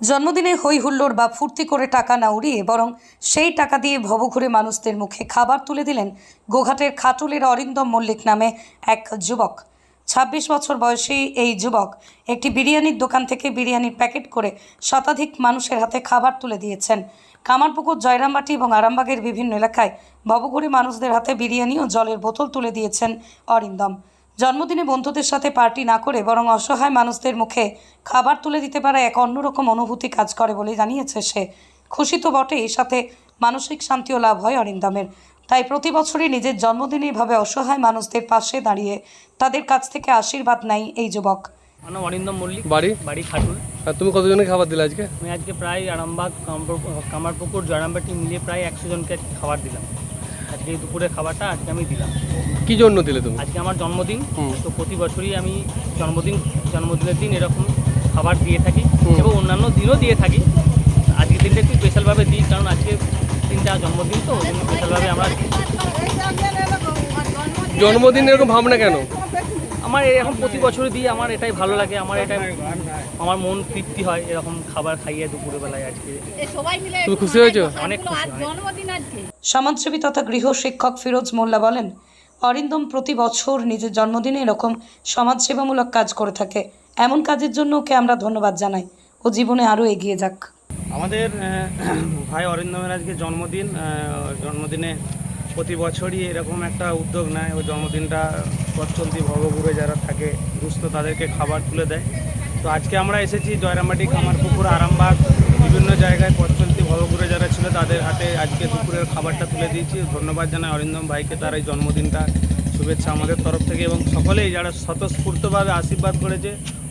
জন্মদিনে হই হুল্লোড় বা ফুর্তি করে টাকা না উড়িয়ে বরং সেই টাকা দিয়ে ভবঘুরে মানুষদের মুখে খাবার তুলে দিলেন গোঘাটের খাটুলের অরিন্দম মল্লিক নামে এক যুবক। ছাব্বিশ বছর বয়সী এই যুবক একটি বিরিয়ানির দোকান থেকে বিরিয়ানির প্যাকেট করে শতাধিক মানুষের হাতে খাবার তুলে দিয়েছেন। কামারপুকুর, জয়রামবাটি এবং আরামবাগের বিভিন্ন এলাকায় ভবঘুরে মানুষদের হাতে বিরিয়ানি ও জলের বোতল তুলে দিয়েছেন অরিন্দম। জন্মদিনে বন্ধুদের সাথে পার্টি না করে বরং অসহায় মানুষদের মুখে খাবার তুলে দিতে পারা এক অন্যরকম অনুভূতি কাজ করে বলে জানিয়েছে সে। খুশি তো বটে বটেই সাথে মানসিক শান্তিও লাভ হয় অরিন্দমের। তাই প্রতি বছরই নিজের জন্মদিনে এভাবে অসহায় মানুষদের পাশে দাঁড়িয়ে তাদের কাছ থেকে আশীর্বাদ নেয় এই যুবক। আমার নাম অরিন্দম মল্লিক। বাড়ি? বাড়ি খাটুল আর তুমি কতজনকে খাবার দিলে আজকে? আমি আজকে প্রায় আরামবাগ কামারপুকুর জয়রামবাটি মিলিয়ে প্রায় একশো জনকে খাবার দিলাম। আজকে এই দুপুরের খাবারটা আজকে আমি দিলাম। কি জন্য দিলে তুমি? আজকে আমার জন্মদিন তো প্রতি বছরই আমি জন্মদিন জন্মদিনের দিন এরকম খাবার দিয়ে থাকি এবং অন্যান্য দিনও দিয়ে থাকি। আজকের দিনটা একটু স্পেশালভাবে দিই কারণ আজকে দিনটা জন্মদিন তো ওই জন্য স্পেশালভাবে আমরা জন্মদিন এরকম ভাবনা কেন? আমার এরকম প্রতি বছরই দিই আমার এটাই ভালো লাগে আমার এটা আমার মন তৃপ্তি হয় এরকম খাবার খাইয়ে দুপুরে বেলায় আজকে তুমি খুশি হয়েছো? অনেক খুশি, আজ অনেক। জন্মদিন আজকে। সমাজসেবী তথা গৃহ শিক্ষক ফিরোজ মোল্লা বলেন অরিন্দম প্রতি বছর নিজের জন্মদিনে এরকম সমাজসেবামূলক কাজ করে থাকে। এমন কাজের জন্য ওকে আমরা ধন্যবাদ জানাই। ও জীবনে আরও এগিয়ে যাক। আমাদের ভাই অরিন্দমের আজকে জন্মদিন আহ, জন্মদিনে প্রতি বছরই এরকম একটা উদ্যোগ নেয়। ওই জন্মদিনটা পথচলতি ভবঘুরে যারা থাকে, দুস্থ তাদেরকে খাবার তুলে দেয়। তো আজকে আমরা এসেছি জয়রামবাটি কামারপুকুর আরামবাগ, বিভিন্ন জায়গায় পথচলতি ভবঘুরে যারা ছিল তাদের হাতে আজকে দুপুরের খাবারটা তুলে দিয়েছি। ধন্যবাদ জানাই অরিন্দম ভাইকে তার এই জন্মদিনটা, শুভেচ্ছা আমাদের তরফ থেকে এবং সকলেই যারা স্বতঃস্ফূর্তভাবে আশীর্বাদ করেছে